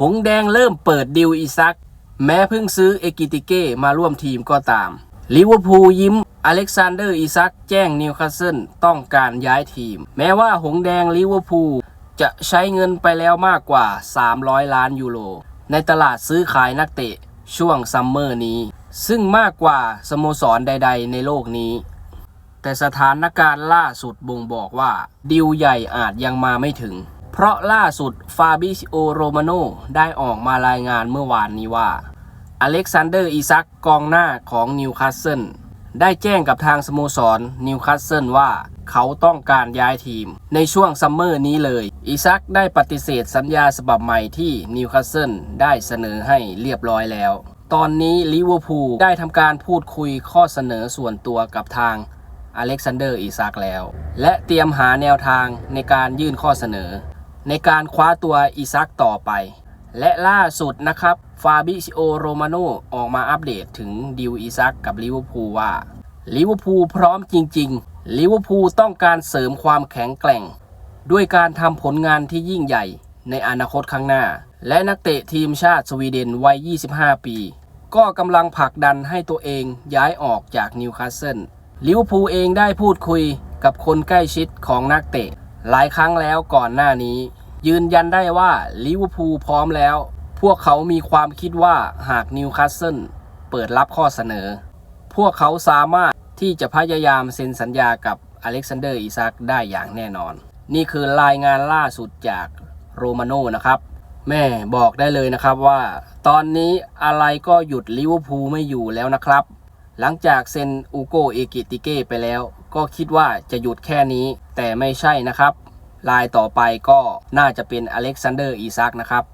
หงแดงเริ่มเปิดดิวอีซัก แม้เพิ่งซื้อเอกิติเก้มาร่วมทีมก็ตามลิเวอร์พูลยิ้ม อเล็กซานเดอร์อีซักแจ้งนิวคาสเซิลต้องการย้ายทีม แม้ว่าหงแดงลิเวอร์พูลจะใช้เงินไปแล้วมากกว่า 300 ล้านยูโร ในตลาดซื้อขายนักเตะช่วงซัมเมอร์นี้ ซึ่งมากกว่าสโมสรใด ๆ ในโลกนี้ แต่สถานการณ์ล่าสุดบ่งบอกว่า ดิวใหญ่อาจยังมาไม่ถึง เพราะล่าสุดฟาบิซิโอโรมาโนได้ออกมารายงานเมื่อวานนี้ว่า อเล็กซานเดอร์อีซักกองหน้าของนิวคาสเซิลได้แจ้งกับทางสโมสรนิวคาสเซิลว่าเขาต้องการย้ายทีม ในช่วงซัมเมอร์นี้เลยอีซักได้ปฏิเสธสัญญาฉบับใหม่ที่นิวคาสเซิลได้เสนอให้เรียบร้อยแล้ว ตอนนี้ลิเวอร์พูลได้ทำการพูดคุยข้อเสนอส่วนตัวกับทางอเล็กซานเดอร์อีซักแล้ว และเตรียมหาแนวทางในการยื่นข้อเสนอ ในการคว้าตัวอีซักต่อไป และล่าสุดนะครับฟาบิซิโอโรมาโนออกมาอัปเดตถึงดิวอีซักกับลิเวอร์พูลว่าลิเวอร์พูลพร้อมจริงๆลิเวอร์พูลต้องการเสริมความแข็งแกร่ง ด้วยการทำผลงานที่ยิ่งใหญ่ในอนาคตข้างหน้า และนักเตะทีมชาติสวีเดนวัย 25 ปี ก็กำลังผลักดันให้ตัวเองย้ายออกจากนิวคาสเซิลลิเวอร์พูลเองได้พูดคุยกับคนใกล้ชิดของนักเตะ หลายครั้งแล้วก่อนหน้านี้ ยืนยันได้ว่าลิเวอร์พูลพร้อมแล้ว พวกเขามีความคิดว่าหากนิวคาสเซิลเปิดรับข้อเสนอ พวกเขาสามารถที่จะพยายามเซ็นสัญญากับอเล็กซานเดอร์อิซักได้อย่างแน่นอน นี่คือรายงานล่าสุดจากโรมาโนนะครับ แม่บอกได้เลยนะครับว่า ตอนนี้อะไรก็หยุดลิเวอร์พูลไม่อยู่แล้วนะครับ หลังจากเซ็นอูโกเอกิติเก้ไปแล้ว ก็คิดว่าจะหยุดแค่นี้แต่ไม่ใช่นะครับ ลายต่อไปก็น่าจะเป็นอเล็กซานเดอร์อีซักนะครับ